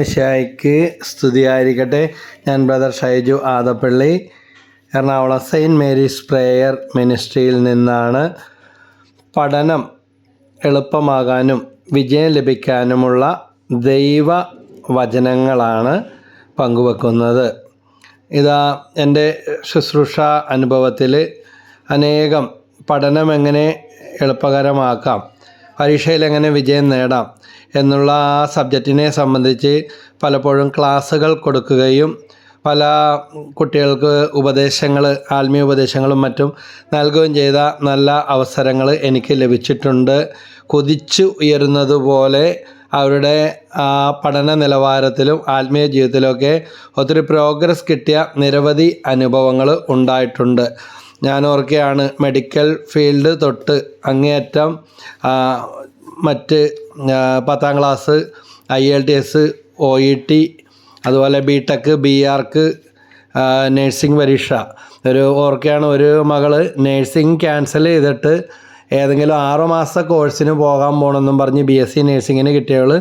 മിശായിക്ക് സ്തുതിയായിരിക്കട്ടെ. ഞാൻ brother Shaiju Adappally Ernakulam saint Mary's prayer മിനിസ്ട്രിയിൽ നിന്നാണ് പഠനം എളുപ്പമാകാനും വിജയം ലഭിക്കാനുമുള്ള ദൈവ വചനങ്ങളാണ് പങ്കുവെക്കുന്നത്. ഇതാ എന്റെ ശുശ്രൂഷ അനുഭവത്തിൽ അനേകം പഠനം എങ്ങനെ എളുപ്പകരമാക്കാം പരീക്ഷയിൽ എങ്ങനെ വിജയം നേടാം എന്നുള്ള ആ സബ്ജക്റ്റിനെ സംബന്ധിച്ച് പലപ്പോഴും ക്ലാസ്സുകൾ കൊടുക്കുകയും പല കുട്ടികൾക്ക് ഉപദേശങ്ങൾ ആത്മീയ ഉപദേശങ്ങളും മറ്റും നൽകുകയും ചെയ്ത നല്ല അവസരങ്ങൾ എനിക്ക് ലഭിച്ചിട്ടുണ്ട്. കൊതിച്ചു ഉയരുന്നത് പോലെ അവരുടെ പഠന നിലവാരത്തിലും ആത്മീയ ജീവിതത്തിലുമൊക്കെ ഒത്തിരി പ്രോഗ്രസ് കിട്ടിയ നിരവധി അനുഭവങ്ങൾ ഉണ്ടായിട്ടുണ്ട്. ഞാൻ ഓർക്കുകയാണ് മെഡിക്കൽ ഫീൽഡ് തൊട്ട് അങ്ങേയറ്റം മറ്റ് പത്താം class I L T S O E T അതുപോലെ B tech B arch nursing പരീക്ഷ. ഒരു ഓർക്കുകയാണ് ഒരു മകൾ നേഴ്സിംഗ് ക്യാൻസൽ ചെയ്തിട്ട് ഏതെങ്കിലും ആറു മാസ കോഴ്സിന് പോകാൻ പോകണമെന്നും പറഞ്ഞ് ബി എസ് സി നേഴ്സിങ്ങിന് കിട്ടിയവൾ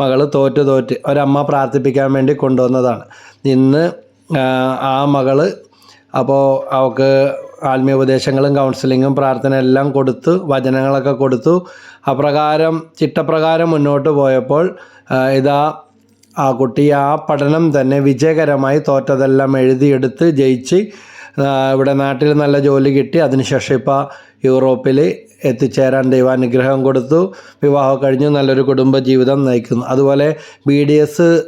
മകൾ തോറ്റ് തോറ്റ് ഒരമ്മ പ്രാർത്ഥിപ്പിക്കാൻ വേണ്ടി കൊണ്ടുവന്നതാണ്. ഇന്ന് ആ, മകൾ അപ്പോൾ അവൾക്ക് ആത്മീയ ഉപദേശങ്ങളും കൗൺസിലിങ്ങും പ്രാർത്ഥന എല്ലാം കൊടുത്തു വചനങ്ങളൊക്കെ കൊടുത്തു. അപ്രകാരം ചിട്ടപ്രകാരം മുന്നോട്ട് പോയപ്പോൾ ഇതാ ആ കുട്ടി ആ പഠനം തന്നെ വിജയകരമായി തോറ്റതെല്ലാം എഴുതിയെടുത്ത് ജയിച്ച് ഇവിടെ നാട്ടിൽ നല്ല ജോലി കിട്ടി. അതിനുശേഷം ഇപ്പോൾ യൂറോപ്പിൽ എത്തിച്ചേരാൻ ദൈവാനുഗ്രഹം കൊടുത്തു. വിവാഹം കഴിഞ്ഞു. നല്ലൊരു കുടുംബജീവിതം നയിക്കുന്നു. അതുപോലെ ബി ഡി എസ്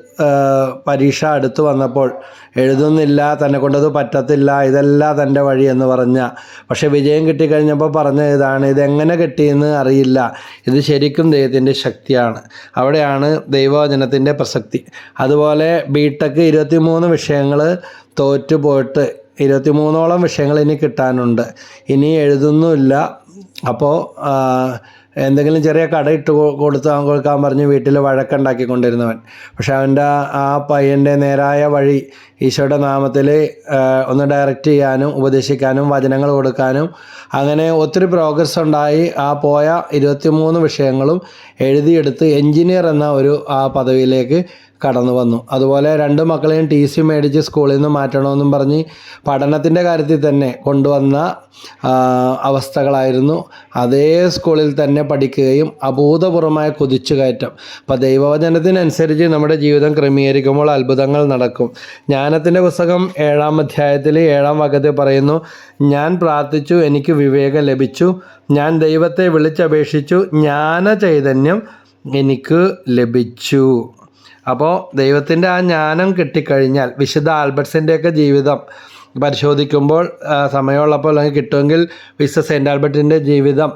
പരീക്ഷ അടുത്ത് വന്നപ്പോൾ എഴുതുന്നില്ല തന്നെ കൊണ്ടത് പറ്റത്തില്ല ഇതല്ല തന്റെ വഴി എന്ന് പറഞ്ഞ. പക്ഷേ വിജയം കിട്ടിക്കഴിഞ്ഞപ്പോൾ പറഞ്ഞ ഇതാണ് ഇതെങ്ങനെ കിട്ടിയെന്ന് അറിയില്ല. ഇത് ശരിക്കും ദൈവത്തിന്റെ ശക്തിയാണ്. അവിടെയാണ് ദൈവവചനത്തിന്റെ പ്രസക്തി. അതുപോലെ ബി ടെക് ഇരുപത്തി മൂന്ന് വിഷയങ്ങൾ തോറ്റു പോയിട്ട് ഇരുപത്തിമൂന്നോളം വിഷയങ്ങൾ ഇനി കിട്ടാനുണ്ട്. ഇനി എഴുതുന്നുമില്ല. അപ്പോൾ എന്തെങ്കിലും ചെറിയ കട ഇട്ട് കൊ- കൊടുത്ത് കൊടുക്കാൻ പറഞ്ഞ് വീട്ടിൽ വഴക്കുണ്ടാക്കിക്കൊണ്ടിരുന്നവൻ. പക്ഷെ അവന്റെ ആ- ആ പയ്യന്റെ നേരായ വഴി ഈശോയുടെ നാമത്തിൽ ഒന്ന് ഡയറക്റ്റ് ചെയ്യാനും ഉപദേശിക്കാനും വചനങ്ങൾ കൊടുക്കാനും അങ്ങനെ ഒത്തിരി പ്രോഗ്രസ് ഉണ്ടായി. ആ പോയ ഇരുപത്തിമൂന്ന് വിഷയങ്ങളും എഴുതിയെടുത്ത് എൻജിനീയർ എന്ന ഒരു ആ പദവിയിലേക്ക് കടന്നു വന്നു. അതുപോലെ രണ്ട് മക്കളെയും ടി സി മേടിച്ച് സ്കൂളിൽ നിന്ന് മാറ്റണമെന്നും പറഞ്ഞ് പഠനത്തിന്റെ കാര്യത്തിൽ തന്നെ കൊണ്ടുവന്ന അവസ്ഥകളായിരുന്നു. അതേ സ്കൂളിൽ തന്നെ പഠിക്കുകയും അഭൂതപൂർവമായ കുതിച്ചുകയറ്റം. അപ്പോൾ ദൈവവചനത്തിനനുസരിച്ച് നമ്മുടെ ജീവിതം ക്രമീകരിക്കുമ്പോൾ അത്ഭുതങ്ങൾ നടക്കും. ജ്ഞാനത്തിന്റെ പുസ്തകം ഏഴാം അധ്യായത്തിൽ ഏഴാം വാക്യത്തിൽ പറയുന്നു ഞാൻ പ്രാർത്ഥിച്ചു എനിക്ക് വിവേകം ലഭിച്ചു. ഞാൻ ദൈവത്തെ വിളിച്ചപേക്ഷിച്ചു. ജ്ഞാന ചൈതന്യം എനിക്ക് ലഭിച്ചു. അപ്പോൾ ദൈവത്തിന്റെ ആ ജ്ഞാനം കിട്ടിക്കഴിഞ്ഞാൽ വിശുദ്ധ ആൽബർട്ട്സിന്റെയൊക്കെ ജീവിതം പരിശോധിക്കുമ്പോൾ സമയമുള്ളപ്പോൾ അല്ലെങ്കിൽ കിട്ടുമെങ്കിൽ വിശുദ്ധ സെന്റ് ആൽബർട്ടിന്റെ ജീവിതം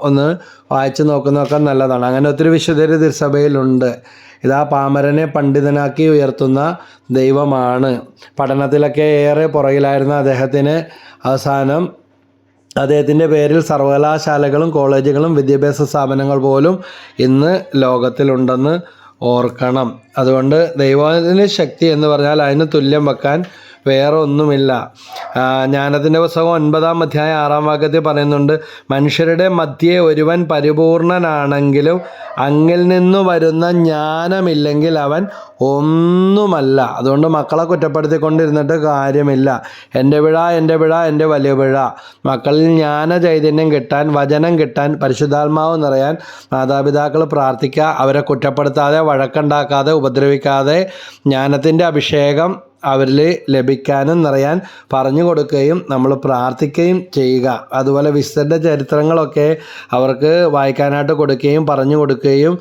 ഒന്ന് വായിച്ചു നോക്കുന്നതൊക്കെ നല്ലതാണ്. അങ്ങനെ ഒത്തിരി വിശുദ്ധർ തിരുസഭയിലുണ്ട്. ഇതാ പാമരനെ പണ്ഡിതനാക്കി ഉയർത്തുന്ന ദൈവമാണ്. പഠനത്തിലൊക്കെ ഏറെ പുറകിലായിരുന്ന അദ്ദേഹത്തിന് അവസാനം അദ്ദേഹത്തിന്റെ പേരിൽ സർവകലാശാലകളും കോളേജുകളും വിദ്യാഭ്യാസ സ്ഥാപനങ്ങൾ പോലും ഇന്ന് ലോകത്തിലുണ്ടെന്ന് ഓർക്കണം. അതുകൊണ്ട് ദൈവത്തിന്റെ ശക്തി എന്ന് പറഞ്ഞാൽ അതിന് തുല്യം വെക്കാൻ വേറെ ഒന്നുമില്ല ജ്ഞാനത്തിന്റെ പുസ്തകം ഒൻപതാം അധ്യായം ആറാം വാക്യത്തിൽ പറയുന്നുണ്ട് മനുഷ്യരുടെ മധ്യേ ഒരുവൻ പരിപൂർണനാണെങ്കിലും അങ്ങിൽ നിന്നു വരുന്ന ജ്ഞാനമില്ലെങ്കിൽ അവൻ ഒന്നുമല്ല. അതുകൊണ്ട് മക്കളെ കുറ്റപ്പെടുത്തിക്കൊണ്ടിരുന്നിട്ട് കാര്യമില്ല. എന്റെ പിഴ എന്റെ പിഴ എന്റെ വലിയ പിഴ. മക്കളിൽ ജ്ഞാന ചൈതന്യം കിട്ടാൻ വചനം കിട്ടാൻ പരിശുദ്ധാത്മാവ് നിറയാൻ മാതാപിതാക്കൾ പ്രാർത്ഥിക്കുക. അവരെ കുറ്റപ്പെടുത്താതെ വഴക്കുണ്ടാക്കാതെ ഉപദ്രവിക്കാതെ ജ്ഞാനത്തിന്റെ അഭിഷേകം അവരിൽ ലഭിക്കാനും നിറയാൻ പറഞ്ഞു കൊടുക്കുകയും നമ്മൾ പ്രാർത്ഥിക്കുകയും ചെയ്യുക. അതുപോലെ വിശുദ്ധന്റെ ചരിത്രങ്ങളൊക്കെ അവർക്ക് വായിക്കാനായിട്ട് കൊടുക്കുകയും പറഞ്ഞു കൊടുക്കുകയും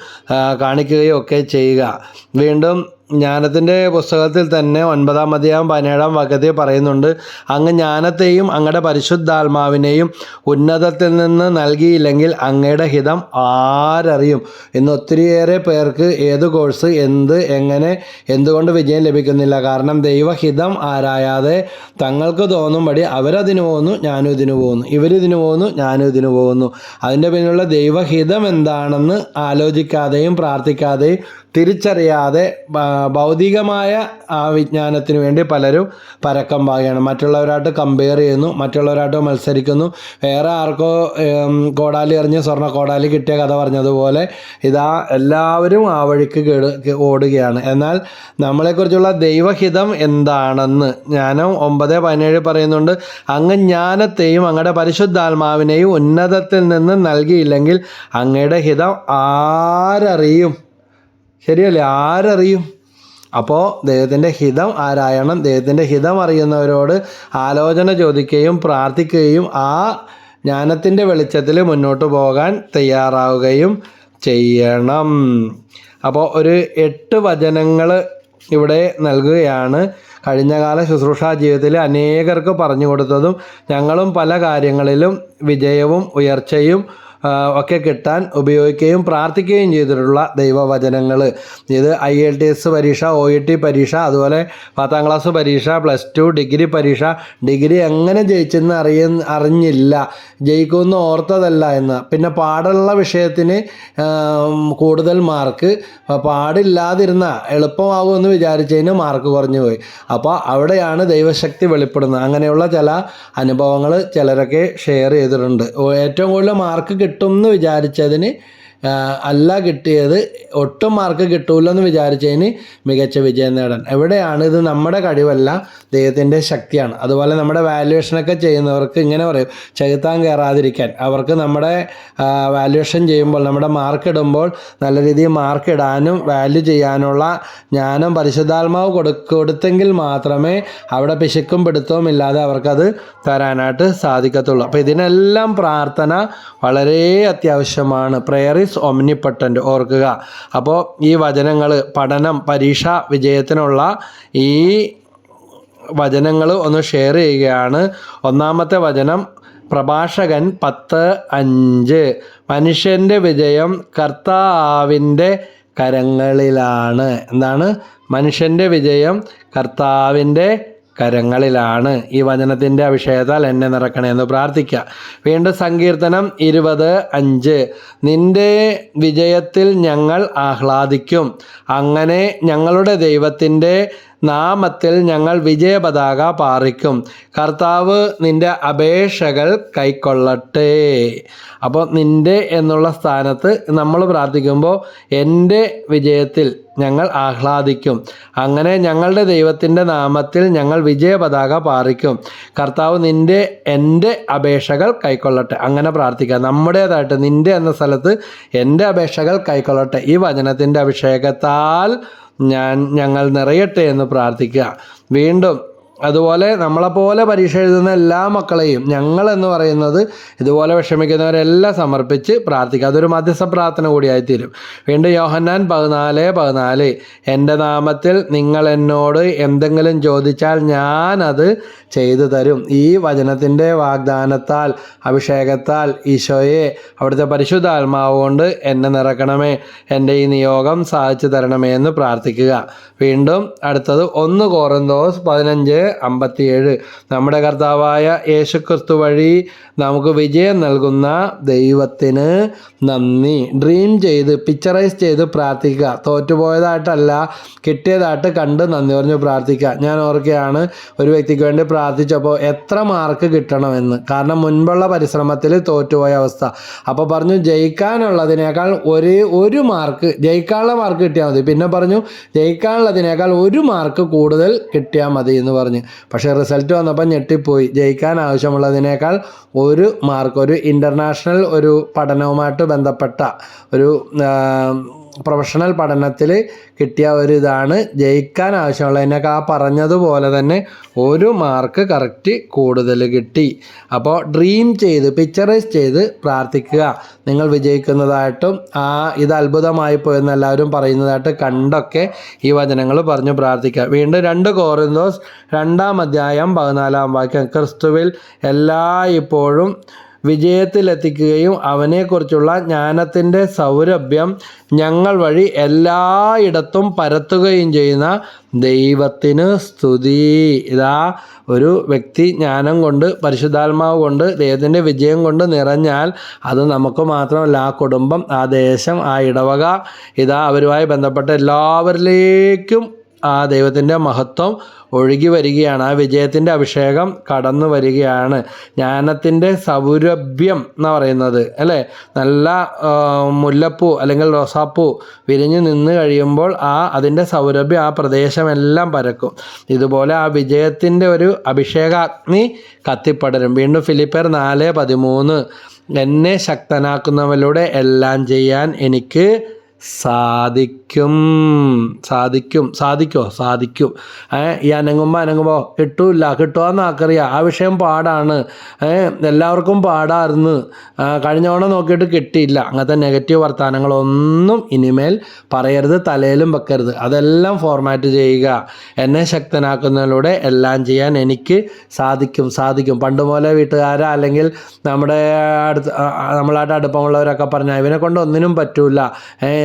കാണിക്കുകയും ഒക്കെ ചെയ്യുക. വീണ്ടും ജ്ഞാനത്തിന്റെ പുസ്തകത്തിൽ തന്നെ ഒൻപതാം അധ്യായം പതിനേഴാം വാക്യത്തിൽ പറയുന്നുണ്ട് അങ്ങ് ജ്ഞാനത്തെയും അങ്ങയുടെ പരിശുദ്ധാത്മാവിനെയും ഉന്നതത്തിൽ നിന്ന് നൽകിയില്ലെങ്കിൽ അങ്ങയുടെ ഹിതം ആരറിയും? ഇന്ന് ഒത്തിരിയേറെ പേർക്ക് ഏത് കോഴ്സ് എന്ത് എങ്ങനെ എന്തുകൊണ്ട് വിജയം ലഭിക്കുന്നില്ല. കാരണം ദൈവഹിതം ആരായാതെ തങ്ങൾക്ക് തോന്നുംപടി അവരതിന് പോകുന്നു ഞാനും ഇതിന് പോകുന്നു ഇവരിതിന് പോകുന്നു ഞാനും ഇതിന് പോകുന്നു അതിന്റെ പിന്നിലുള്ള ദൈവഹിതം എന്താണെന്ന് ആലോചിക്കാതെയും പ്രാർത്ഥിക്കാതെയും തിരിച്ചറിയാതെ ഭൗതികമായ വിജ്ഞാനത്തിന് വേണ്ടി പലരും പരക്കം പാകുകയാണ് മറ്റുള്ളവരായിട്ട് കമ്പയർ ചെയ്യുന്നു മറ്റുള്ളവരായിട്ട് മത്സരിക്കുന്നു. വേറെ ആർക്കോ കോടാലി എറിഞ്ഞ് സ്വർണ കോടാലി കിട്ടിയ കഥ പറഞ്ഞതുപോലെ ഇതാ എല്ലാവരും ആ വഴിക്ക് കേട് ഓടുകയാണ്. എന്നാൽ നമ്മളെക്കുറിച്ചുള്ള ദൈവഹിതം എന്താണെന്ന് ജ്ഞാനം ഒമ്പത് പതിനേഴ് പറയുന്നുണ്ട് അങ്ങ് ജ്ഞാനത്തെയും അങ്ങയുടെ പരിശുദ്ധാത്മാവിനെയും ഉന്നതത്തിൽ നിന്ന് നൽകിയില്ലെങ്കിൽ അങ്ങയുടെ ഹിതം ആരറിയും? ശരിയല്ലേ? ആരറിയും? അപ്പോൾ ദൈവത്തിന്റെ ഹിതം ആരായണം? ദൈവത്തിന്റെ ഹിതം അറിയുന്നവരോട് ആലോചന ചോദിക്കുകയും പ്രാർത്ഥിക്കുകയും ആ ജ്ഞാനത്തിന്റെ വെളിച്ചത്തിൽ മുന്നോട്ട് പോകാൻ തയ്യാറാവുകയും ചെയ്യണം. അപ്പോൾ ഒരു എട്ട് വചനങ്ങൾ ഇവിടെ നൽകുകയാണ്. കഴിഞ്ഞകാല ശുശ്രൂഷാ ജീവിതത്തിൽ അനേകർക്ക് പറഞ്ഞു കൊടുത്തതും ഞങ്ങളും പല കാര്യങ്ങളിലും വിജയവും ഉയർച്ചയും ഒക്കെ കിട്ടാൻ ഉപയോഗിക്കുകയും പ്രാർത്ഥിക്കുകയും ചെയ്തിട്ടുള്ള ദൈവവചനങ്ങൾ ഇത് ഐ എൽ ടി എസ് പരീക്ഷ ഒ ഇ ടി പരീക്ഷ അതുപോലെ പത്താം ക്ലാസ് പരീക്ഷ പ്ലസ് ടു ഡിഗ്രി പരീക്ഷ. ഡിഗ്രി എങ്ങനെ ജയിച്ചെന്ന് അറിയ അറിഞ്ഞില്ല. ജയിക്കുമെന്ന് ഓർത്തതല്ല എന്ന്. പിന്നെ പാടുള്ള വിഷയത്തിന് കൂടുതൽ മാർക്ക്. പാടില്ലാതിരുന്ന എളുപ്പമാകുമെന്ന് വിചാരിച്ചതിന് മാർക്ക് കുറഞ്ഞു പോയി. അപ്പോൾ അവിടെയാണ് ദൈവശക്തി വെളിപ്പെടുന്നത്. അങ്ങനെയുള്ള ചില അനുഭവങ്ങൾ ചിലരൊക്കെ ഷെയർ ചെയ്തിട്ടുണ്ട്. ഏറ്റവും കൂടുതൽ മാർക്ക് കിട്ടും എന്ന് വിചാരിച്ചതിന് അല്ല കിട്ടിയത് ഒട്ടും മാർക്ക് കിട്ടൂലെന്ന് വിചാരിച്ചതിന് മികച്ച വിജയം നേടാൻ. എവിടെയാണ് ഇത് നമ്മുടെ കഴിവല്ല ദൈവത്തിന്റെ ശക്തിയാണ്. അതുപോലെ നമ്മുടെ വാല്യുവേഷനൊക്കെ ചെയ്യുന്നവർക്ക് ഇങ്ങനെ പറയും ചെകുത്താൻ കയറാതിരിക്കാൻ അവർക്ക് നമ്മുടെ വാല്യുവേഷൻ ചെയ്യുമ്പോൾ നമ്മുടെ മാർക്ക് ഇടുമ്പോൾ നല്ല രീതിയിൽ മാർക്ക് ഇടാനും വാല്യൂ ചെയ്യാനുള്ള ജ്ഞാനം പരിശുദ്ധാത്മാവ് കൊടു കൊടുത്തെങ്കിൽ മാത്രമേ അവിടെ പിശുക്കും പിടുത്തവും ഇല്ലാതെ അവർക്കത് തരാനായിട്ട് സാധിക്കത്തുള്ളൂ. അപ്പോൾ ഇതിനെല്ലാം പ്രാർത്ഥന വളരെ അത്യാവശ്യമാണ്. പ്രെയർ ഈസ് ഒമ്നിപ്പട്ടന്റ് ഓർക്കുക. അപ്പോൾ ഈ വചനങ്ങൾ പഠനം പരീക്ഷ വിജയത്തിനുള്ള ഈ വചനങ്ങൾ ഒന്ന് ഷെയർ ചെയ്യുകയാണ്. ഒന്നാമത്തെ വചനം പ്രഭാഷകൻ പത്ത് അഞ്ച്. മനുഷ്യന്റെ വിജയം കർത്താവിന്റെ കരങ്ങളിലാണ്. എന്താണ്? മനുഷ്യന്റെ വിജയം കർത്താവിന്റെ കരങ്ങളിലാണ് ഈ വചനത്തിന്റെ അഭിഷേകത്താൽ എന്നെ നിറക്കണേ എന്ന് പ്രാർത്ഥിക്കുക വീണ്ടും സങ്കീർത്തനം ഇരുപത് അഞ്ച്. നിന്റെ വിജയത്തിൽ ഞങ്ങൾ ആഹ്ലാദിക്കും. അങ്ങനെ ഞങ്ങളുടെ ദൈവത്തിന്റെ നാമത്തിൽ ഞങ്ങൾ വിജയപതാക പാറിക്കും. കർത്താവ് നിന്റെ അപേക്ഷകൾ കൈക്കൊള്ളട്ടെ. അപ്പോൾ നിന്റെ എന്നുള്ള സ്ഥാനത്ത് നമ്മൾ പ്രാർത്ഥിക്കുമ്പോൾ എന്റെ വിജയത്തിൽ ഞങ്ങൾ ആഹ്ലാദിക്കും. അങ്ങനെ ഞങ്ങളുടെ ദൈവത്തിന്റെ നാമത്തിൽ ഞങ്ങൾ വിജയപതാക പാറിക്കും. കർത്താവ് നിന്റെ എന്റെ അപേക്ഷകൾ കൈക്കൊള്ളട്ടെ. അങ്ങനെ പ്രാർത്ഥിക്കാം നമ്മുടേതായിട്ട് നിന്റെ എന്ന സ്ഥലത്ത് എന്റെ അപേക്ഷകൾ കൈക്കൊള്ളട്ടെ. ഈ വചനത്തിന്റെ അഭിഷേകത്താൽ ഞാൻ ഞങ്ങൾ നിറയട്ടെ എന്ന് പ്രാർത്ഥിക്കുക. വീണ്ടും അതുപോലെ നമ്മളെപ്പോലെ പരീക്ഷ എഴുതുന്ന എല്ലാ മക്കളെയും ഞങ്ങൾ എന്ന് പറയുന്നത് ഇതുപോലെ വിഷമിക്കുന്നവരെല്ലാം സമർപ്പിച്ച് പ്രാർത്ഥിക്കുക. അതൊരു മധ്യസ്ഥ പ്രാർത്ഥന കൂടിയായിത്തീരും. വീണ്ടും യോഹന്നാൻ പതിനാല് പതിനാല്. എന്റെ നാമത്തിൽ നിങ്ങൾ എന്നോട് എന്തെങ്കിലും ചോദിച്ചാൽ ഞാനത് ചെയ്തു തരും. ഈ വചനത്തിന്റെ വാഗ്ദാനത്താൽ അഭിഷേകത്താൽ ഈശോയെ അവിടുത്തെ പരിശുദ്ധാത്മാവ് കൊണ്ട് എന്നെ നിറക്കണമേ. എന്റെ ഈ നിയോഗം സാധിച്ചു തരണമേ എന്ന് പ്രാർത്ഥിക്കുക. വീണ്ടും അടുത്തത് ഒന്ന് കോറന്തോസ് പതിനഞ്ച് അമ്പത്തിയേഴ്. നമ്മുടെ കർത്താവായ യേശുക്രിസ്തു വഴി നമുക്ക് വിജയം നൽകുന്ന ദൈവത്തിന് നന്ദി. ഡ്രീം ചെയ്ത് പിക്ചറൈസ് ചെയ്ത് പ്രാർത്ഥിക്കുക. തോറ്റുപോയതായിട്ടല്ല കിട്ടിയതായിട്ട് കണ്ട് നന്ദി പറഞ്ഞു പ്രാർത്ഥിക്കുക. ഞാൻ ഓർക്കുകയാണ് ഒരു വ്യക്തിക്ക് വേണ്ടി പ്രാർത്ഥിച്ചപ്പോൾ എത്ര മാർക്ക് കിട്ടണമെന്ന്. കാരണം മുൻപുള്ള പരിശ്രമത്തിൽ തോറ്റുപോയ അവസ്ഥ. അപ്പോൾ പറഞ്ഞു ജയിക്കാനുള്ളതിനേക്കാൾ ഒരു ഒരു മാർക്ക് ജയിക്കാനുള്ള മാർക്ക് കിട്ടിയാൽ മതി. പിന്നെ പറഞ്ഞു ജയിക്കാനുള്ളതിനേക്കാൾ ഒരു മാർക്ക് കൂടുതൽ കിട്ടിയാൽ മതി എന്ന് പറഞ്ഞു. പക്ഷേ റിസൾട്ട് വന്നപ്പോൾ ഞെട്ടിപ്പോയി. ജയിക്കാൻ ആവശ്യമുള്ളതിനേക്കാൾ ഒരു മാർക്ക് ഒരു ഇന്റർനാഷണൽ ഒരു പഠനവുമായിട്ട് ബന്ധപ്പെട്ട ഒരു പ്രൊഫഷണൽ പഠനത്തിൽ കിട്ടിയ ഒരു ഇതാണ് ജയിക്കാൻ ആവശ്യമുള്ള എന്നൊക്കെ ആ പറഞ്ഞതുപോലെ തന്നെ ഒരു മാർക്ക് കറക്റ്റ് കൂടുതൽ കിട്ടി. അപ്പോൾ ഡ്രീം ചെയ്ത് പിക്ചറൈസ് ചെയ്ത് പ്രാർത്ഥിക്കുക. നിങ്ങൾ വിജയിക്കുന്നതായിട്ടും ആ ഇത് അത്ഭുതമായി പോയെന്ന് എല്ലാവരും പറയുന്നതായിട്ട് കണ്ടൊക്കെ ഈ വചനങ്ങൾ പറഞ്ഞു പ്രാർത്ഥിക്കുക. വീണ്ടും രണ്ട് കോറിന്തോസ് രണ്ടാം അധ്യായം പതിനാലാം വാക്യം. ക്രിസ്തുവിൽ എല്ലാ ഇപ്പോഴും വിജയത്തിലെത്തിക്കുകയും അവനെക്കുറിച്ചുള്ള ജ്ഞാനത്തിന്റെ സൗരഭ്യം ഞങ്ങൾ വഴി എല്ലായിടത്തും പരത്തുകയും ചെയ്യുന്ന ദൈവത്തിന് സ്തുതി. ഇതാ ഒരു വ്യക്തി ജ്ഞാനം കൊണ്ട് പരിശുദ്ധാത്മാവ് കൊണ്ട് ദൈവത്തിന്റെ വിജയം കൊണ്ട് നിറഞ്ഞാൽ അത് നമുക്ക് മാത്രമല്ല ആ കുടുംബം ആ ദേശം ആ ഇടവക. ഇതാ അവരുമായി ബന്ധപ്പെട്ട എല്ലാവരിലേക്കും ആ ദൈവത്തിന്റെ മഹത്വം ഒഴുകി വരികയാണ്. ആ വിജയത്തിന്റെ അഭിഷേകം കടന്നു വരികയാണ്. ജ്ഞാനത്തിന്റെ സൗരഭ്യം എന്ന് പറയുന്നത് അല്ലേ? നല്ല മുല്ലപ്പൂ അല്ലെങ്കിൽ റോസാപ്പൂ വിരിഞ്ഞു നിന്ന് കഴിയുമ്പോൾ ആ അതിന്റെ സൗരഭ്യം ആ പ്രദേശമെല്ലാം പരക്കും. ഇതുപോലെ ആ വിജയത്തിന്റെ ഒരു അഭിഷേകാഗ്നി കത്തിപ്പടരും. വീണ്ടും ഫിലിപ്പർ നാല് പതിമൂന്ന് എന്നെ ശക്തനാക്കുന്നവരിലൂടെ എല്ലാം ചെയ്യാൻ എനിക്ക് സാധിക്കും. സാധിക്കും. സാധിക്കോ? സാധിക്കും. ഈ അനങ്ങുമ്പോൾ അനങ്ങുമ്പോൾ കിട്ടൂല കിട്ടുമെന്ന് ആക്കറിയാം. ആ വിഷയം പാടാണ്. എല്ലാവർക്കും പാടായിരുന്നു കഴിഞ്ഞ തവണ നോക്കിയിട്ട് കിട്ടിയില്ല. അങ്ങനത്തെ നെഗറ്റീവ് വർത്തമാനങ്ങളൊന്നും ഇനിമേൽ പറയരുത് തലയിലും വെക്കരുത്. അതെല്ലാം ഫോർമാറ്റ് ചെയ്യുക. എന്നെ ശക്തനാക്കുന്നതിലൂടെ എല്ലാം ചെയ്യാൻ എനിക്ക് സാധിക്കും. സാധിക്കും. പണ്ട് പോലെ വീട്ടുകാരാ അല്ലെങ്കിൽ നമ്മുടെ അടുത്ത് നമ്മളായിട്ട് അടുപ്പമുള്ളവരൊക്കെ പറഞ്ഞാൽ ഇവനെ കൊണ്ട് ഒന്നിനും പറ്റൂല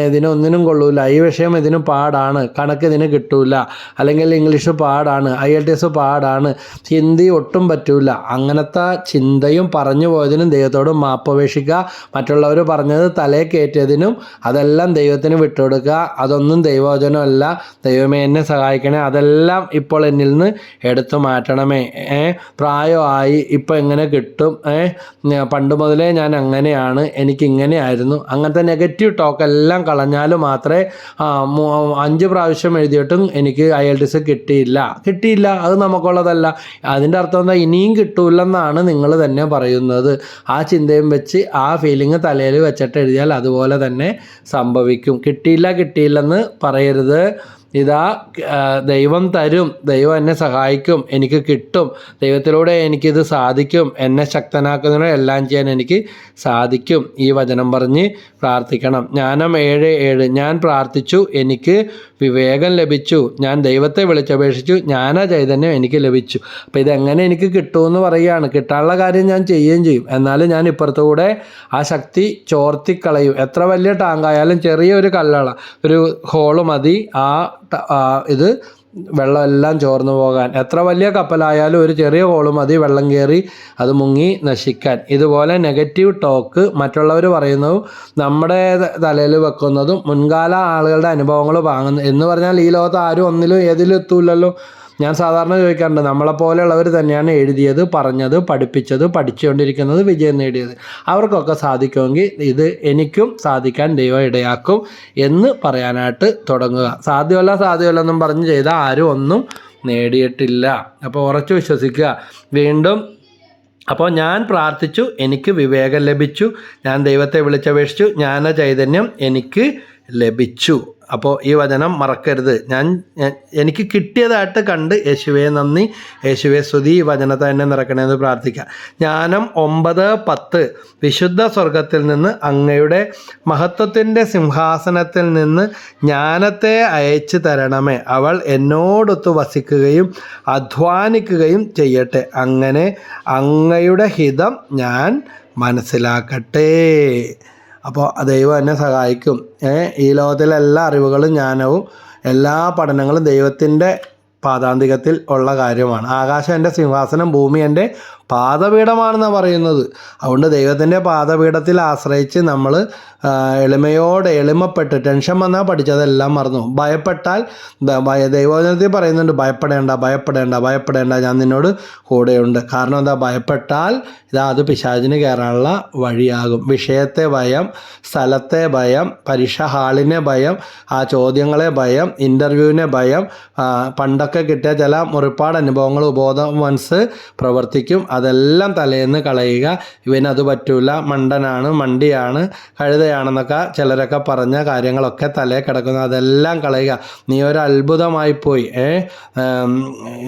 ഇതിനൊന്നിനും കൊള്ളൂല. ഈ വിഷയം ഇതിന് പാടാണ്. കണക്ക് ഇതിന് കിട്ടൂല. അല്ലെങ്കിൽ ഇംഗ്ലീഷ് പാടാണ്. ഐ എൽ ടി എസ് പാടാണ്. ഹിന്ദി ഒട്ടും പറ്റൂല. അങ്ങനത്തെ ചിന്തയും പറഞ്ഞു പോയതിനും ദൈവത്തോട് മാപ്പപേക്ഷിക്കുക മറ്റുള്ളവർ പറഞ്ഞത് തലേ കയറ്റിയതിനും അതെല്ലാം ദൈവത്തിന് വിട്ടുകൊടുക്കുക അതൊന്നും ദൈവവചനമല്ല. ദൈവമേ എന്നെ സഹായിക്കണേ. അതെല്ലാം ഇപ്പോൾ എന്നിൽ നിന്ന് എടുത്തു മാറ്റണമേ. ഏ? പ്രായമായി ഇപ്പോൾ എങ്ങനെ കിട്ടും? ഏ? പണ്ട് മുതലേ ഞാൻ അങ്ങനെയാണ്. എനിക്കിങ്ങനെയായിരുന്നു. അങ്ങനത്തെ നെഗറ്റീവ് ടോക്ക് എല്ലാം കളഞ്ഞാൽ മാത്രമേ അഞ്ച് പ്രാവശ്യം എഴുതിയിട്ടും എനിക്ക് ഐ എൽ കിട്ടിയില്ല. കിട്ടിയില്ല അത് നമുക്കുള്ളതല്ല. അതിന്റെ അർത്ഥം എന്താ? ഇനിയും കിട്ടൂലെന്നാണ് നിങ്ങൾ തന്നെ പറയുന്നത്. ആ ചിന്തയും വെച്ച് ആ ഫീലിംഗ് തലയിൽ വെച്ചിട്ട് എഴുതിയാൽ അതുപോലെ തന്നെ സംഭവിക്കും. കിട്ടിയില്ല കിട്ടിയില്ലെന്ന് പറയരുത്. ഇതാ ദൈവം തരും ദൈവം എന്നെ സഹായിക്കും എനിക്ക് കിട്ടും ദൈവത്തിലൂടെ എനിക്കിത് സാധിക്കും എന്നെ ശക്തനാക്കുന്നതിനോ എല്ലാം ചെയ്യാൻ എനിക്ക് സാധിക്കും ഈ വചനം പറഞ്ഞ് പ്രാർത്ഥിക്കണം. ജ്ഞാനം ഏഴ് ഏഴ് ഞാൻ പ്രാർത്ഥിച്ചു എനിക്ക് വിവേകം ലഭിച്ചു ഞാൻ ദൈവത്തെ വിളിച്ചപേക്ഷിച്ചു ജ്ഞാന ചൈതന്യം എനിക്ക് ലഭിച്ചു. അപ്പോൾ ഇതെങ്ങനെ എനിക്ക് കിട്ടുമെന്ന് പറയുകയാണ്. കിട്ടാനുള്ള കാര്യം ഞാൻ ചെയ്യുകയും ചെയ്യും. എന്നാലും ഞാൻ ഇപ്പുറത്തുകൂടെ ആ ശക്തി ചോർത്തിക്കളയും. എത്ര വലിയ ടാങ്കായാലും ചെറിയൊരു കല്ലള ഒരു ഹോൾ മതി ആ ഇത് വെള്ളമെല്ലാം ചോർന്നു പോകാൻ. എത്ര വലിയ കപ്പലായാലും ഒരു ചെറിയ കോളും മതി വെള്ളം കയറി അത് മുങ്ങി നശിക്കാൻ. ഇതുപോലെ നെഗറ്റീവ് ടോക്ക് മറ്റുള്ളവർ പറയുന്നതും നമ്മുടെ തലയിൽ വെക്കുന്നതും മുൻകാല ആളുകളുടെ അനുഭവങ്ങൾ വാങ്ങുന്നു എന്ന് പറഞ്ഞാൽ ഈ ലോകത്ത് ആരും ഒന്നിലും ഏതിലും എത്തൂലല്ലോ ഞാൻ സാധാരണ ചോദിക്കാറുണ്ട് നമ്മളെപ്പോലെയുള്ളവർ തന്നെയാണ് എഴുതിയത് പറഞ്ഞത് പഠിപ്പിച്ചത് പഠിച്ചുകൊണ്ടിരിക്കുന്നത് വിജയം നേടിയത്. അവർക്കൊക്കെ സാധിക്കുമെങ്കിൽ ഇത് എനിക്കും സാധിക്കാൻ ദൈവം ഇടയാക്കും എന്ന് പറയാനായിട്ട് തുടങ്ങുക. സാധ്യമല്ല സാധ്യമല്ല എന്നും പറഞ്ഞ് ചെയ്ത ആരും ഒന്നും നേടിയിട്ടില്ല. അപ്പോൾ ഉറച്ചു വിശ്വസിക്കുക. വീണ്ടും അപ്പോൾ ഞാൻ പ്രാർത്ഥിച്ചു എനിക്ക് വിവേകം ലഭിച്ചു ഞാൻ ദൈവത്തെ വിളിച്ചപേക്ഷിച്ചു ജ്ഞാന ചൈതന്യം എനിക്ക് ലഭിച്ചു അപ്പോൾ ഈ വചനം മറക്കരുത്. ഞാൻ എനിക്ക് കിട്ടിയതായിട്ട് കണ്ട് യേശുവെ നന്ദി. യേശുവെ സ്തുതി. ഈ വചനത്തെ തന്നെ നിറക്കണമെന്ന് പ്രാർത്ഥിക്കാം. ജ്ഞാനം ഒമ്പത് പത്ത്. വിശുദ്ധ സ്വർഗത്തിൽ നിന്ന് അങ്ങയുടെ മഹത്വത്തിന്റെ സിംഹാസനത്തിൽ നിന്ന് ജ്ഞാനത്തെ അയച്ചു തരണമേ. അവൾ എന്നോടൊത്ത് വസിക്കുകയും അധ്വാനിക്കുകയും ചെയ്യട്ടെ. അങ്ങനെ അങ്ങയുടെ ഹിതം ഞാൻ മനസ്സിലാക്കട്ടെ. അപ്പോൾ ദൈവം എന്നെ സഹായിക്കും. ഈ ലോകത്തിലെ എല്ലാ അറിവുകളും ജ്ഞാനവും എല്ലാ പഠനങ്ങളും ദൈവത്തിന്റെ പാതാന്തികത്തിൽ ഉള്ള കാര്യമാണ്. ആകാശം എന്റെ സിംഹാസനം ഭൂമി എന്റെ പാദപീഠമാണെന്നാണ് പറയുന്നത്. അതുകൊണ്ട് ദൈവത്തിന്റെ പാദപീഠത്തിൽ ആശ്രയിച്ച് നമ്മൾ എളിമയോടെ എളിമപ്പെട്ട് ടെൻഷൻ വന്നാൽ പഠിച്ചതെല്ലാം മറന്നു. ഭയപ്പെട്ടാൽ ദൈവവചനത്തിൽ പറയുന്നുണ്ട് ഭയപ്പെടേണ്ട ഭയപ്പെടേണ്ട ഭയപ്പെടേണ്ട ഞാൻ നിന്നോട് കൂടെയുണ്ട്. കാരണം എന്താ? ഭയപ്പെട്ടാൽ ഇതാ അത് പിശാചിന് കയറാനുള്ള വഴിയാകും. വിഷയത്തെ ഭയം സ്ഥലത്തെ ഭയം പരീക്ഷ ഹാളിനെ ഭയം ആ ചോദ്യങ്ങളെ ഭയം ഇന്റർവ്യൂവിനെ ഭയം പണ്ടൊക്കെ കിട്ടിയ ചില മുറിപ്പാട് അനുഭവങ്ങൾ ഉബോധ മനസ്സ് പ്രവർത്തിക്കും. അതെല്ലാം തലേന്ന് കളയുക. ഇവനത് പറ്റൂല. മണ്ടനാണ് മണ്ടിയാണ് കഴുതയാണെന്നൊക്കെ ചിലരൊക്കെ പറഞ്ഞ കാര്യങ്ങളൊക്കെ തലേ കിടക്കുന്നു. അതെല്ലാം കളയുക. നീ ഒരു അത്ഭുതമായി പോയി. ഏ?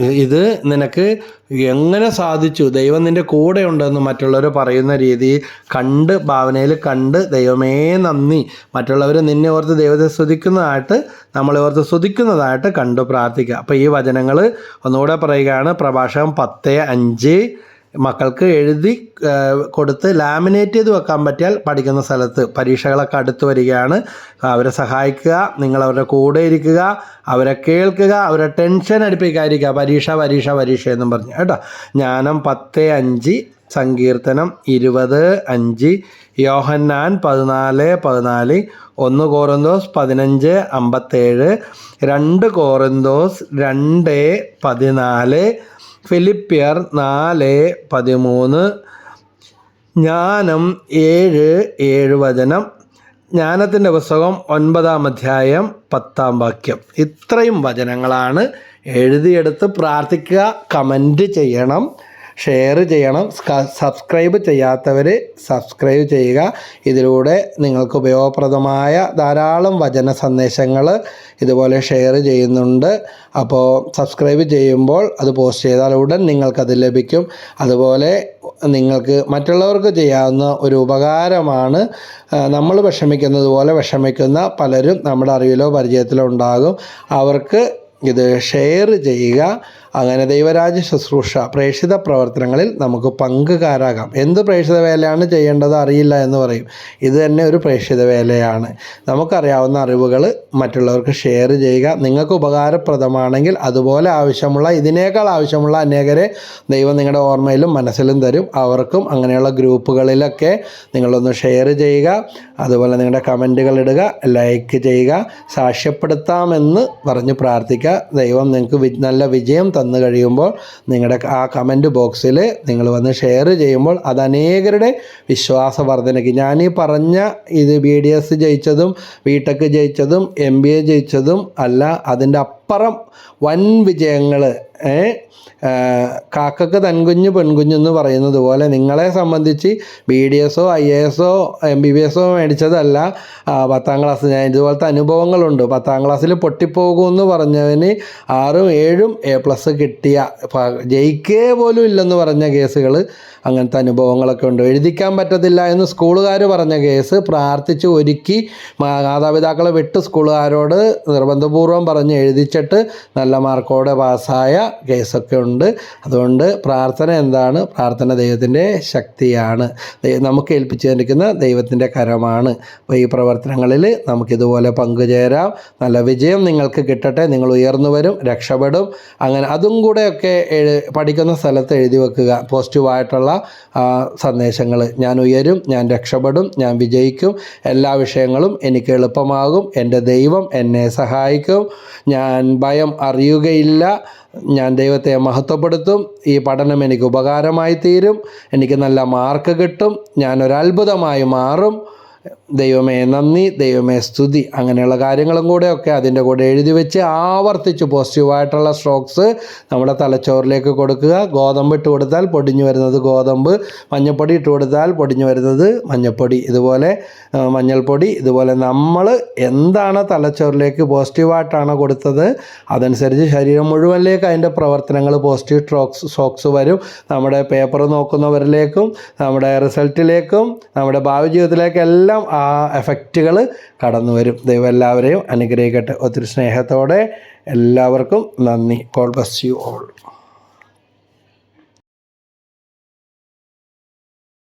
ഇത് നിനക്ക് എങ്ങനെ സാധിച്ചു? ദൈവം നിന്റെ കൂടെ ഉണ്ടെന്ന് മറ്റുള്ളവർ പറയുന്ന രീതി കണ്ട് ഭാവനയിൽ കണ്ട് ദൈവമേ നന്ദി. മറ്റുള്ളവർ നിന്നെ ഓർത്ത് ദൈവത്തെ സ്തുതിക്കുന്നതായിട്ട് നമ്മളെ ഓർത്ത് സ്തുതിക്കുന്നതായിട്ട് കണ്ടു പ്രാർത്ഥിക്കുക. അപ്പോൾ ഈ വചനങ്ങൾ ഒന്നുകൂടെ പറയുകയാണ്. പ്രഭാഷകം പത്ത് അഞ്ച്. മക്കൾക്ക് എഴുതി കൊടുത്ത് ലാമിനേറ്റ് ചെയ്ത് വെക്കാൻ പറ്റിയാൽ പഠിക്കുന്ന സ്ഥലത്ത് പരീക്ഷകളൊക്കെ അടുത്ത് വരികയാണ്. അവരെ സഹായിക്കുക നിങ്ങൾ അവരുടെ കൂടെ ഇരിക്കുക അവരെ കേൾക്കുക അവരെ ടെൻഷൻ അടുപ്പിക്കാതിരിക്കുക. പരീക്ഷ പരീക്ഷ പരീക്ഷ എന്നും പറഞ്ഞു കേട്ടോ. ജ്ഞാനം പത്ത് അഞ്ച് സങ്കീർത്തനം ഇരുപത് അഞ്ച് യോഹന്നാൻ പതിനാല് പതിനാല് ഒന്ന് കോറന്തോസ് പതിനഞ്ച് അമ്പത്തേഴ് രണ്ട് കോറന്തോസ് രണ്ട് പതിനാല് ഫിലിപ്പിയർ നാല് പതിമൂന്ന്. ജ്ഞാനം ഏഴ് ഏഴ് വചനം. ജ്ഞാനത്തിന്റെ പുസ്തകം ഒൻപതാം അധ്യായം പത്താം വാക്യം. ഇത്രയും വചനങ്ങളാണ് എഴുതിയെടുത്ത് പ്രാർത്ഥിക്കുക കമന്റ് ചെയ്യണം. ഷെയർ ചെയ്യണം. സബ്സ്ക്രൈബ് ചെയ്യാത്തവർ സബ്സ്ക്രൈബ് ചെയ്യുക. ഇതിലൂടെ നിങ്ങൾക്ക് ഉപയോഗപ്രദമായ ധാരാളം വചന സന്ദേശങ്ങൾ ഇതുപോലെ ഷെയർ ചെയ്യുന്നുണ്ട്. അപ്പോൾ സബ്സ്ക്രൈബ് ചെയ്യുമ്പോൾ അത് പോസ്റ്റ് ചെയ്താൽ ഉടൻ നിങ്ങൾക്കത് ലഭിക്കും. അതുപോലെ നിങ്ങൾക്ക് മറ്റുള്ളവർക്ക് ചെയ്യാവുന്ന ഒരു ഉപകാരമാണ് നമ്മൾ വിഷമിക്കുന്നത് പോലെ വിഷമിക്കുന്ന പലരും നമ്മുടെ അറിവിലോ പരിചയത്തിലോ ഉണ്ടാകും. അവർക്ക് ഇത് ഷെയർ ചെയ്യുക. അങ്ങനെ ദൈവരാജ്യ ശുശ്രൂഷ പ്രേക്ഷിത പ്രവർത്തനങ്ങളിൽ നമുക്ക് പങ്കുകാരാകാം. എന്ത് പ്രേക്ഷിത വേലയാണ് ചെയ്യേണ്ടത് അറിയില്ല എന്ന് പറയും. ഇത് തന്നെ ഒരു പ്രേക്ഷിത വേലയാണ്. നമുക്കറിയാവുന്ന അറിവുകൾ മറ്റുള്ളവർക്ക് ഷെയർ ചെയ്യുക. നിങ്ങൾക്ക് ഉപകാരപ്രദമാണെങ്കിൽ അതുപോലെ ആവശ്യമുള്ള ഇതിനേക്കാൾ ആവശ്യമുള്ള അനേകരെ ദൈവം നിങ്ങളുടെ ഓർമ്മയിലും മനസ്സിലും തരും. അവർക്കും അങ്ങനെയുള്ള ഗ്രൂപ്പുകളിലൊക്കെ നിങ്ങളൊന്ന് ഷെയർ ചെയ്യുക. അതുപോലെ നിങ്ങളുടെ കമന്റുകൾ ഇടുക ലൈക്ക് ചെയ്യുക സാക്ഷ്യപ്പെടുത്താമെന്ന് പറഞ്ഞ് പ്രാർത്ഥിക്കുക. ദൈവം നിങ്ങൾക്ക് നല്ല വിജയം തന്നു കഴിയുമ്പോൾ നിങ്ങളുടെ ആ കമന്റ് ബോക്സിൽ നിങ്ങൾ വന്ന് ഷെയർ ചെയ്യുമ്പോൾ അത് അനേകരുടെ വിശ്വാസ വർധനയ്ക്ക് ഞാൻ ഈ പറഞ്ഞ ഇത് ബി ഡി എസ് ജയിച്ചതും ബി ടെക് ജയിച്ചതും എം ബി എ ജയിച്ചതും അല്ല അതിന്റെ അപ്പുറം വൻ വിജയങ്ങൾ കാക്കക്ക് തൻകുഞ്ഞ് പെൺകുഞ്ഞ് എന്ന് പറയുന്നത് പോലെ നിങ്ങളെ സംബന്ധിച്ച് ബി ഡി എസോ ഐ എ എസോ എം ബി ബി എസോ മേടിച്ചതല്ല. പത്താം ക്ലാസ് ഞാൻ ഇതുപോലത്തെ അനുഭവങ്ങളുണ്ട്. പത്താം ക്ലാസ്സിൽ പൊട്ടിപ്പോകുമെന്ന് പറഞ്ഞവന് ആറും ഏഴും എ പ്ലസ് കിട്ടിയ. ജയിക്കേ പോലും ഇല്ലെന്ന് പറഞ്ഞ കേസുകൾ അങ്ങനത്തെ അനുഭവങ്ങളൊക്കെ ഉണ്ട്. എഴുതിക്കാൻ പറ്റത്തില്ല എന്ന് സ്കൂളുകാർ പറഞ്ഞ കേസ് പ്രാർത്ഥിച്ച് ഒരുക്കി മാതാപിതാക്കളെ വിട്ട് സ്കൂളുകാരോട് നിർബന്ധപൂർവം പറഞ്ഞ് എഴുതിച്ചിട്ട് നല്ല മാർക്കോടെ പാസ്സായ കേസൊക്കെ ഉണ്ട്. അതുകൊണ്ട് പ്രാർത്ഥന എന്താണ്? പ്രാർത്ഥന ദൈവത്തിന്റെ ശക്തിയാണ്. നമുക്ക് ഏൽപ്പിച്ചു തന്നിരിക്കുന്ന ദൈവത്തിന്റെ കരമാണ്. അപ്പോൾ ഈ പ്രവർത്തനങ്ങളിൽ നമുക്കിതുപോലെ പങ്കുചേരാം. നല്ല വിജയം നിങ്ങൾക്ക് കിട്ടട്ടെ. നിങ്ങൾ ഉയർന്നു വരും രക്ഷപ്പെടും. അങ്ങനെ അതും കൂടെയൊക്കെ പഠിക്കുന്ന സ്ഥലത്ത് എഴുതി വെക്കുക. പോസിറ്റീവായിട്ടുള്ള സന്ദേശങ്ങൾ ഞാൻ ഉയരും ഞാൻ രക്ഷപ്പെടും ഞാൻ വിജയിക്കും. എല്ലാ വിഷയങ്ങളും എനിക്ക് എളുപ്പമാകും. എന്റെ ദൈവം എന്നെ സഹായിക്കും. ഞാൻ ഭയം അറിയുകയില്ല. ഞാൻ ദൈവത്തെ മഹത്വപ്പെടുത്തും. ഈ പഠനം എനിക്ക് ഉപകാരമായി തീരും. എനിക്ക് നല്ല മാർക്ക് കിട്ടും. അത്ഭുതമായി മാറും. ദൈവമേ നന്ദി ദൈവമേ സ്തുതി. അങ്ങനെയുള്ള കാര്യങ്ങളും കൂടെ ഒക്കെ അതിന്റെ കൂടെ എഴുതി വെച്ച് ആവർത്തിച്ച് പോസിറ്റീവായിട്ടുള്ള സ്ട്രോക്സ് നമ്മുടെ തലച്ചോറിലേക്ക് കൊടുക്കുക. ഗോതമ്പ് ഇട്ട് കൊടുത്താൽ പൊടിഞ്ഞു വരുന്നത് ഗോതമ്പ് മഞ്ഞൾപ്പൊടി ഇട്ട് കൊടുത്താൽ പൊടിഞ്ഞു വരുന്നത് മഞ്ഞൾപ്പൊടി. ഇതുപോലെ മഞ്ഞൾപ്പൊടി ഇതുപോലെ നമ്മൾ എന്താണ് തലച്ചോറിലേക്ക് പോസിറ്റീവായിട്ടാണ് കൊടുത്തത് അതനുസരിച്ച് ശരീരം മുഴുവനിലേക്ക് അതിന്റെ പ്രവർത്തനങ്ങൾ പോസിറ്റീവ് സ്ട്രോക്സ് സ്ട്രോക്സ് വരും. നമ്മുടെ പേപ്പർ നോക്കുന്നവരിലേക്കും നമ്മുടെ റിസൾട്ടിലേക്കും നമ്മുടെ ഭാവി ജീവിതത്തിലേക്കെല്ലാം ആ എഫക്റ്റുകൾ കടന്നു വരും. ദൈവം എല്ലാവരെയും അനുഗ്രഹിക്കട്ടെ. ഒത്തിരി സ്നേഹത്തോടെ എല്ലാവർക്കും നന്ദി. God bus you all